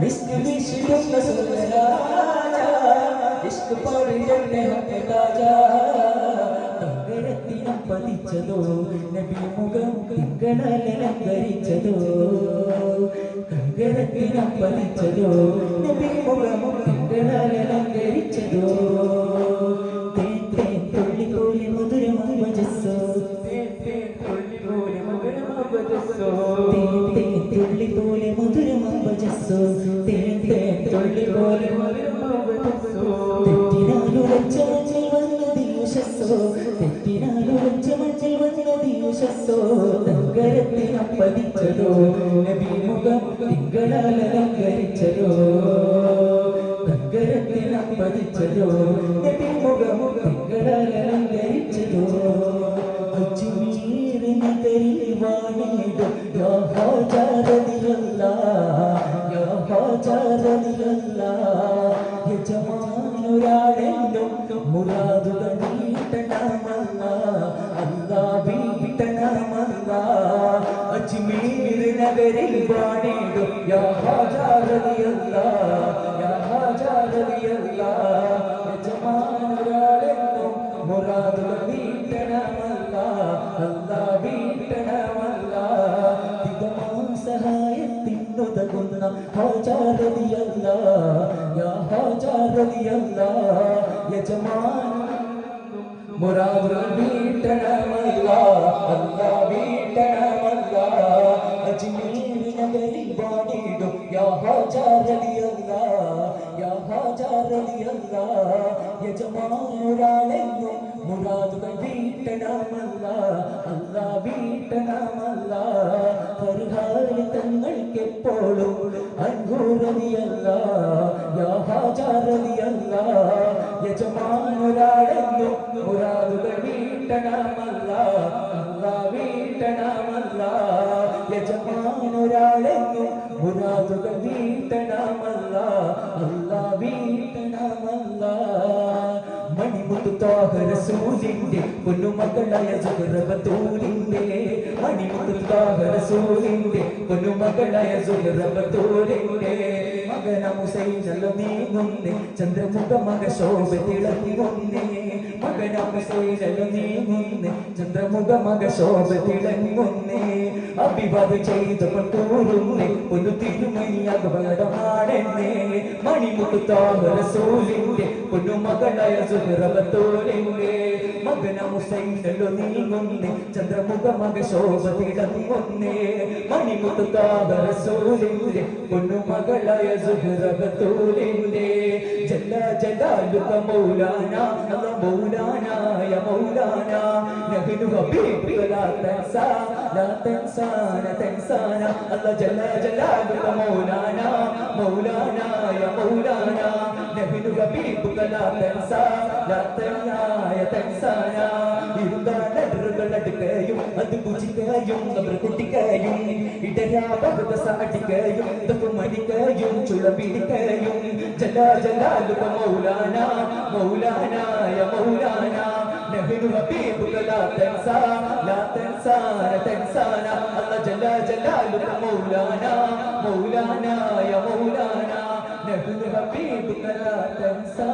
മിസ്ക് വീശിടുന്ന സുന്ദരാജ ഇഷ്ക് പാടിയുടെ ഹക്കരാജ തങ്കരത്തിനം പതിച്ചതോ നബി മുഖം തിങ്കളലങ്കരിച്ചതോ തങ്കരത്തിനം പതിച്ചതോ നബി മുഖം തിങ്കളലങ്കരിച്ചതോ തുള്ളി തുള്ളി തേൻ തേൻ തുള്ളി പോലെ തേൻ തേൻ തുള്ളി പോലെ തെറ്റിനാലുറച്ച മഞ്ഞിൽ വന്നത് യുഷസ്സോ തെറ്റിനാലുറച്ച മഞ്ഞിൽ വന്നത് യുഷസ്സോ തങ്കരത്തിനം പതിച്ചതോ നബി മുഖം തിങ്കളാൽ അലങ്കരിച്ചതോ തങ്കരത്തിനം പതിച്ചതോ നബി മുഖം തിങ്കളാൽ അലങ്കരിച്ചതോ റളിയല്ലാഹ് യജമാനൊരാളെന്നും മുറാദുകൾ നീട്ടണമല്ല അല്ലാ വീട്ടണമല്ല. അജ്മീർ നഗരിൽ വാണിടും. യാ ഹാജ റളിയല്ലാഹ് യാ ഹാജ റളിയല്ലാഹ് യജമാനൊരാളെന്നും മുറാദുകൾ നീട്ടണമല്ല അല്ലാ വീട്ടണമല്ല തികമാ സഹായത്തിനുതകുന്ന ഹാജാരതിയല്ല യാ ഹാജാരതിയല്ല യജമാൻ മുറാദുകൾ വീട്ടണമല്ല അല്ലാ വീട്ടണമല്ല അജ്മീർ നഗരിൽ വാണിടും യാ ഹാജാരതിയല്ല യാ ഹാജാരതിയല്ല യജമാനൊരാളെന്നും മുറാദുകൾ വീട്ടണമല്ല അല്ലാ വീട്ടണമല്ല പരിഹാര തങ്ങൾക്കെപ്പോഴും അൻകൂറതിയല്ല യാ ഹാജാരതിയല്ല യജമാനൊരാളെന്നും മുറാദുകൾ വീട്ടണമല്ല അല്ലാ വീട്ടണമല്ല യജമാനൊരാളെന്നും മുറാദുകൾ വീട്ടണമല്ല അല്ലാ വീട്ടണമല്ല മണിമുത്തു താഹരസൂലിന്റെ പൊന്നുമകളായ സുഹറബത്തൂരിന്റെ മണിമുത്തു താഹരസൂലിന്റെ പൊന്നുമകളായ സുഹറബത്തൂരിന്റെ മകന മുസൈനല്ലോ നീങ്ങുന്നേ ചന്ദ്രമുഖ മക ശോഭ തിളങ്ങുന്നേ മകന മുസൈനല്ലോ നീങ്ങുന്നേ ചന്ദ്രമുഖ മക ശോഭ തിളങ്ങുന്നേ അഭിവാദം ചെയ്തുകൊണ്ടൂറുന്നേ ഒരു തിരുമണി അപകടമാണെന്നേ മണിമുത്തു താഹരസൂലിന്റെ പൊന്നുമകളായ സുഹറബത്തോലിന്റെ മകന മുസൈനല്ലോ നീങ്ങുന്നേ ചന്ദ്രമുഖ മക ശോഭ തിളങ്ങുന്നേ മണിമുത്തു പൊന്നുമകളായ സുഹറബത്തോലിന്റെ ജല്ല ജലാലുക മൗലാന മൗലാനായ മൗലാന. നഹ്നു ഹബീബുക ലാ തൻസാ ലാ തൻസാന തൻസാന. അല്ല ജല്ല ജലാലുക മൗലാന മൗലാനായ മൗലാന. നഹ്നു ഹബീബുക ലാ തൻസാ ലാ തൻസായ തൻസാന. ഇരുന്താടറുകൾ അടുക്കയും അത് പൂജിക്കയും അവർ കുട്ടിക്കയും ഇടരാപകത അടിക്കയും തപ്പുമടിക്കയും ചുളപിടിക്കയും ജല ജലാലുക മൗലാന മൗലാനായ മൗലാന. നഹ്നു ഹബീബുക ലാ തൻസാ ലാ തൻസാന തൻസാന അല്ല ജല ജലാലുക മൗലാന മൗലാനായ മൗലാന. നഹ്നു ഹബീബുക ലാ തൻസാ.